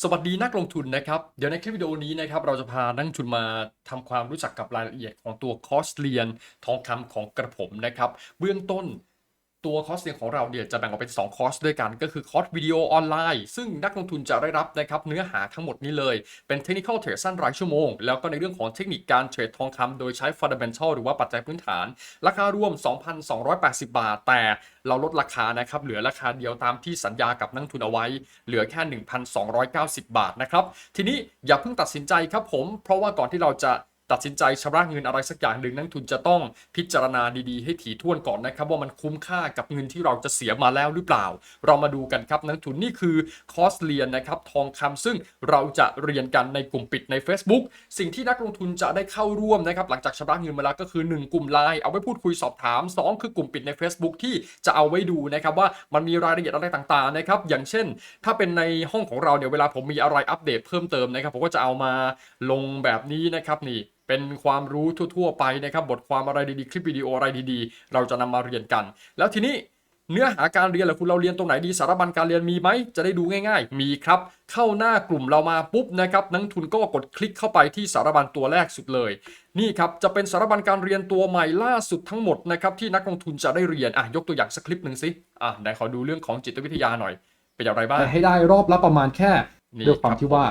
สวัสดีนักลงทุนนะครับ เดี๋ยวในคลิปวิดีโอนี้นะครับ เราจะพานักลงทุนมาทำความรู้จักกับรายละเอียดของตัวคอสเรียนทองคำของกระผมนะครับ เบื้องต้น ตัวคอร์สเรียนของเราเนี่ยจะแบ่งออกเป็น 2 คอร์สด้วยกัน ก็คือคอร์สวิดีโอออนไลน์ซึ่งนักลงทุนจะได้รับนะครับเนื้อหาทั้งหมดนี้เลย เป็นเทคนิคเทรดสั้นรายชั่วโมง แล้วก็ในเรื่องของเทคนิคการเทรดทองคำโดยใช้ Fundamental หรือว่าปัจจัยพื้นฐาน ราคารวม 2,280 บาท แต่เราลดราคานะครับเหลือราคาเดียวตามที่สัญญากับนักทุนเอาไว้ เหลือแค่ 1,290 บาทนะครับทีนี้อย่าเพิ่งตัดสินใจครับผม เพราะว่าก่อนที่เราจะ ตัดสินใจชำระเงินอะไรสักอย่างหนึ่งนักทุนจะต้องพิจารณาดีๆ ให้ถี่ถ้วนก่อนนะครับ ว่ามันคุ้มค่ากับเงินที่เราจะเสียมาแล้วหรือเปล่า เรามาดูกันครับนักทุนนี่คือคอร์สเรียนนะครับทองคำซึ่งเราจะเรียนกันในกลุ่มปิดใน Facebook สิ่งที่นักลงทุนจะได้เข้าร่วมนะครับหลังจากชำระเงินมาแล้วก็คือ 1 กลุ่มไลน์เอาไว้พูดคุยสอบถาม 2 คือกลุ่มปิดใน Facebook ที่จะเอาไว้ดูนะครับว่ามันมีรายละเอียดอะไรต่างๆนะครับอย่างเช่น ถ้าเป็นในห้องของเราเนี่ยเวลาผมมีอะไรอัปเดตเพิ่มเติมนะครับผมก็จะเอามาลงแบบนี้นะครับนี่เป็นความรู้ทั่ว ๆ ไปนะครับบทความอะไรดีๆคลิปวิดีโออะไรดีๆ เราจะนำมาเรียนกัน แล้วทีนี้เนื้อหาการเรียนล่ะคุณเราเรียนตรงไหนดีสารบัญการเรียนมีไหมจะได้ดูง่าย ๆ มีครับ เข้าหน้ากลุ่มเรามาปุ๊บนะครับนักทุนก็กดคลิกเข้าไปที่สารบัญตัวแรกสุดเลย นี่ครับจะเป็นสารบัญการเรียนตัวใหม่ล่าสุดทั้งหมดนะครับที่นักลงทุนจะได้เรียนอะยกตัวอย่างสักคลิปหนึ่งสิอะไหนขอดูเรื่องของจิตวิทยาหน่อย เป็นอย่างไรบ้างแต่ให้ได้รอบละประมาณแค่นี่ด้วยความครับที่ว่า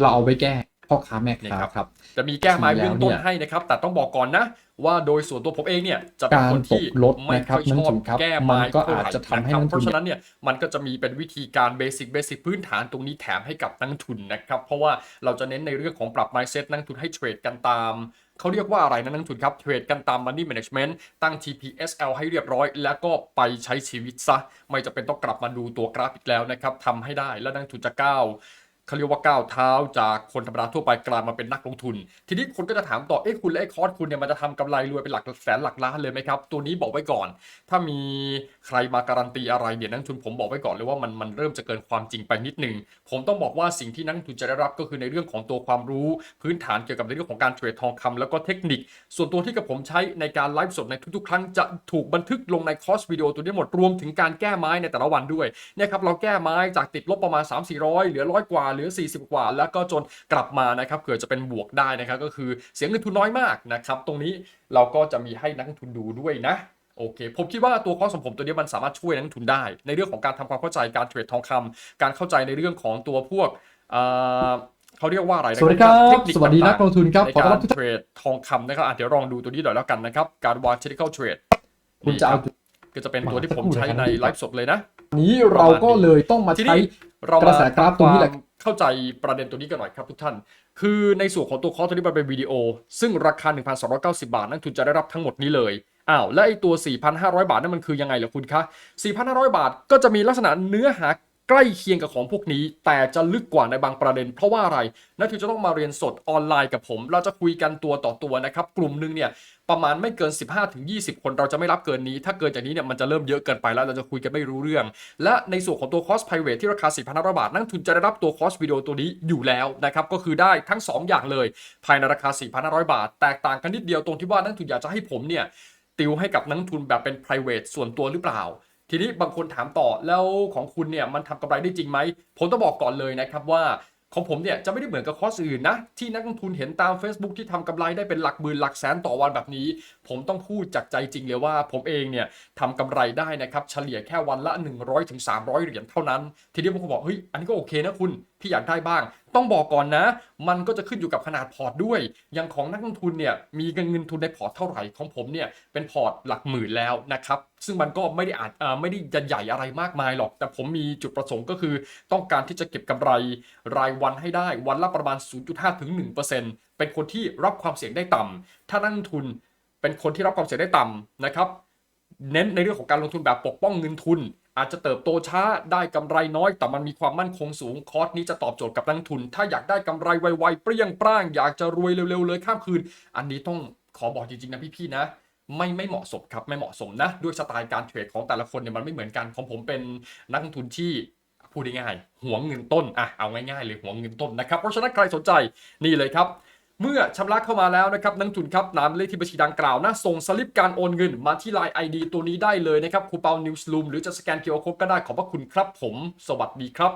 เราเอาไปแก้ พ่อค้าแม่นี่ค้าครับครับ จะมีแก้ไม้จริงๆเบื้องต้นแล้วเนี่ยให้นะครับ แต่ต้องบอกก่อนนะ ว่าโดยส่วนตัวผมเองเนี่ยจะเป็นการคนที่ตกลดไม่นะครับค่อยชอบนักลงทุนครับแก้มัไม้นก็เท่าไหร่อาจจะทำให้นะครับนักลงทุนเพราะฉะนั้นเนี่ยมันก็จะมีเป็นวิธีการเบสิกเบสิกพื้นฐานตรงนี้แถมให้กับนักลงทุนนะครับ เพราะว่าเราจะเน้นในเรื่องของปรับ mindset นักลงทุนให้เทรดกันตามเขาเรียกว่าอะไรนะนักลงทุนครับ เทรดกันตาม money management ตั้ง TPSL ให้เรียบร้อย แล้วก็ไปใช้ชีวิตซะ ไม่จะเป็นต้องกลับมาดูตัวกราฟอีกแล้วนะครับทำให้ได้แล้วนักลงทุนจะก้าว เขาเรียกว่าก้าวเท้าจากคนธรรมดาทั่วไปกลายมาเป็นนักลงทุน ทีนี้คนก็จะถามต่อเอ๊ะคุณและไอ้คอร์สคุณเนี่ยมันจะทำกำไรรวยเป็นหลักแสนหลักล้านเลยไหมครับ ตัวนี้บอกไว้ก่อน ถ้ามีใครมาการันตีอะไรเนี่ยนักทุนผมบอกไว้ก่อนเลยว่ามันมันเริ่มจะเกินความจริงไปนิดนึงผมต้องบอกว่าสิ่งที่นักทุนจะได้รับก็คือในเรื่องของตัวความรู้ พื้นฐานเกี่ยวกับในเรื่องของการเทรดทองคำแล้วก็เทคนิค ส่วนตัวที่กับผมใช้ในการไลฟ์สดในทุกๆ ครั้งจะถูกบันทึกลงในคอร์สวิดีโอตัวนี้หมดรวมถึงการแก้ไม้ในแต่ละวันด้วยเนี่ยครับเราแก้ไม้จากติดลบประมาณ3 4 0 0เหลือร้อยกว่าเหลือ 40 กว่า แล้วก็จนกลับมานะครับเผื่อจะเป็นบวกได้นะครับก็คือเสียเงินทุนน้อยมากนะครับตรงนี้เราก็จะมีให้นักลงทุนดูด้วยนะโอเคผมคิดว่าตัวคอร์สของผมตัวนี้มันสามารถช่วยนักลงทุนได้ ในเรื่องของการทำความเข้าใจการเทรดทองคำการเข้าใจในเรื่องของตัวพวกเอ่อเขาเรียกว่าอะไรนะสวัสดีครับเทคนิคสวัสดีนักลงทุนครับในขอต้อนการัรบทุกเทรดทองคำนะครับอะเดี๋ยวลองดูตัวนี้หน่อยแล้วกันนะครับ การวาง technical trade คุณจะเอานี่ครับก็จะเป็นตัวที่ผมใช้ในไลฟ์สดเลยนะ นี้เราก็เลยต้องมาทีใช้นี้เรากระแสกราฟตรงนี้แหละทำความ เข้าใจประเด็นตัวนี้กันหน่อยครับทุกท่าน คือในส่วนของตัวคอร์สตัวนี้มันเป็นวิดีโอ ซึ่งราคา 1,290 บาท นักทุนจะได้รับทั้งหมดนี้เลยอ้าวและไอตัว 4,500 บาทนั่นมันคือยังไงเหรอคุณคะ4,500 บาทก็จะมีลักษณะเนื้อหา ใกล้เคียงกับของพวกนี้ แต่จะลึกกว่าในบางประเด็น เพราะว่าอะไรนักทุนจะต้องมาเรียนสดออนไลน์กับผม เราจะคุยกันตัวต่อตัวนะครับ กลุ่มหนึงเนี่ยประมาณไม่เกิน 15-20 คนเราจะไม่รับเกินนี้ ถ้าเกินจากนี้เนี่ยมันจะเริ่มเยอะเกินไปแล้วเราจะคุยกันไม่รู้เรื่อง และในส่วนของตัวคอร์ส private ที่ราคา 4,500 บาท นักทุนจะได้รับตัวคอร์สวิดีโอตัวนี้อยู่แล้วนะครับก็คือได้ทั้ง 2 อย่างเลย ภายในราคา 4,500 บาท แตกต่างกันนิดเดียวตรงที่ว่านักทุนอยากจะให้ผมเนี่ยติวให้กับนักทุนแบบเป็น private ส่วนตัวหรือเปล่า ทีนี้บางคนถามต่อแล้วของคุณเนี่ยมันทำกำไรได้จริงไหมผมต้องบอกก่อนเลยนะครับว่าของผมเนี่ยจะไม่ได้เหมือนกับคอร์สอื่นนะ ที่นักลงทุนเห็นตาม Facebook ที่ทำกำไรได้เป็นหลักหมื่นหลักแสนต่อวันแบบนี้ ผมต้องพูดจากใจจริงเลยว่า ผมเองเนี่ยทำกำไรได้นะครับ เฉลี่ยแค่วันละ 100ถึง300 เหรียญเท่านั้น ทีนี้ผมก็บอกเฮ้ยอันนี้ก็โอเคนะคุณ พี่อยากได้บ้างต้องบอกก่อนนะ มันก็จะขึ้นอยู่กับขนาดพอร์ตด้วย อย่างของนักลงทุนเนี่ยมีเงินทุนในพอร์ตเท่าไหร่ของผมเนี่ยเป็นพอร์ตหลักหมื่นแล้วนะครับ ซึ่งมันก็ไม่ได้อาจไม่ได้จะใหญ่อะไรมากมายหรอก แต่ผมมีจุดประสงค์ก็คือ ต้องการที่จะเก็บกำไรรายวันให้ได้วันละประมาณ 0.5ถึง1%เป็นคนที่รับความเสี่ยงได้ต่ำถ้านักลงทุนเป็นคนที่รับความเสี่ยงได้ต่ำนะครับ เน้นในเรื่องของการลงทุนแบบปกป้องเงินทุน อาจจะเติบโตช้าได้กำไรน้อย แต่มันมีความมั่นคงสูงคอร์สนี้จะตอบโจทย์กับนักทุน ถ้าอยากได้กำไรไวๆเปรี้ยงปร้าง อยากจะรวยเร็วๆเลยข้ามคืน อันนี้ต้องขอบอกจริงๆนะพี่ๆนะไม่ไม่เหมาะสมครับไม่เหมาะสมนะ ด้วยสไตล์การเทรดของแต่ละคนเนี่ยมันไม่เหมือนกันของผมเป็นนักลงทุนที่พูดง่ายๆหวงเงินต้นอะเอาง่ายๆเลยหวงเงินต้นนะครับ เพราะฉะนั้นใครสนใจนี่เลยครับ เมื่อชำระเข้ามาแล้วนะครับนักทุนครับนามเลขที่บัญชีดังกล่าวนะส่งสลิปการโอนเงินมาที่ Line ID ตัวนี้ได้เลยนะครับคูเปานิวส์ลูมหรือจะสแกนเคอร์โค้กก็ได้ขอบพระคุณครับผม สวัสดีครับ